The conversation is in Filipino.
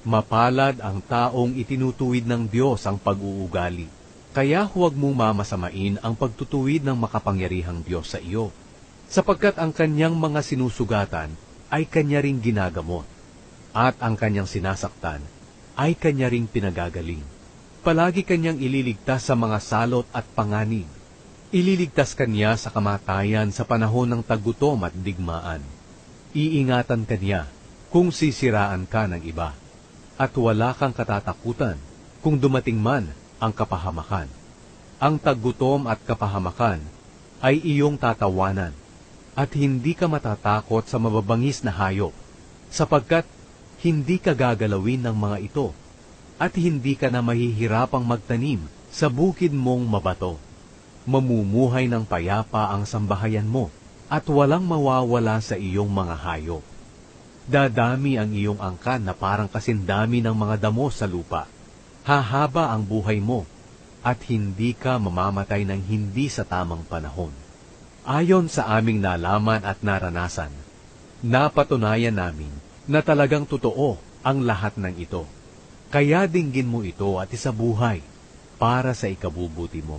Mapalad ang taong itinutuwid ng Diyos ang pag-uugali. Kaya huwag mong mamasamain ang pagtutuwid ng makapangyarihang Diyos sa iyo, sapagkat ang kanyang mga sinusugatan ay kanya ring ginagamot, at ang kanyang sinasaktan ay kanya ring pinagagaling. Palagi kanyang ililigtas sa mga salot at panganib. Ililigtas kanya sa kamatayan sa panahon ng tagutom at digmaan. Iingatan kanya kung sisiraan ka ng iba, at wala kang katatakutan kung dumating man ang kapahamakan. Ang tagutom at kapahamakan ay iyong tatawanan, at hindi ka matatakot sa mababangis na hayop, sapagkat hindi ka gagalawin ng mga ito, at hindi ka na mahihirapang magtanim sa bukid mong mabato. Mamumuhay ng payapa ang sambahayan mo, at walang mawawala sa iyong mga hayop. Dadami ang iyong angkan na parang kasindami ng mga damo sa lupa. Hahaba ang buhay mo, at hindi ka mamamatay ng hindi sa tamang panahon. Ayon sa aming nalaman at naranasan, napatunayan namin na talagang totoo ang lahat ng ito. Kaya dinggin mo ito at isabuhay para sa ikabubuti mo.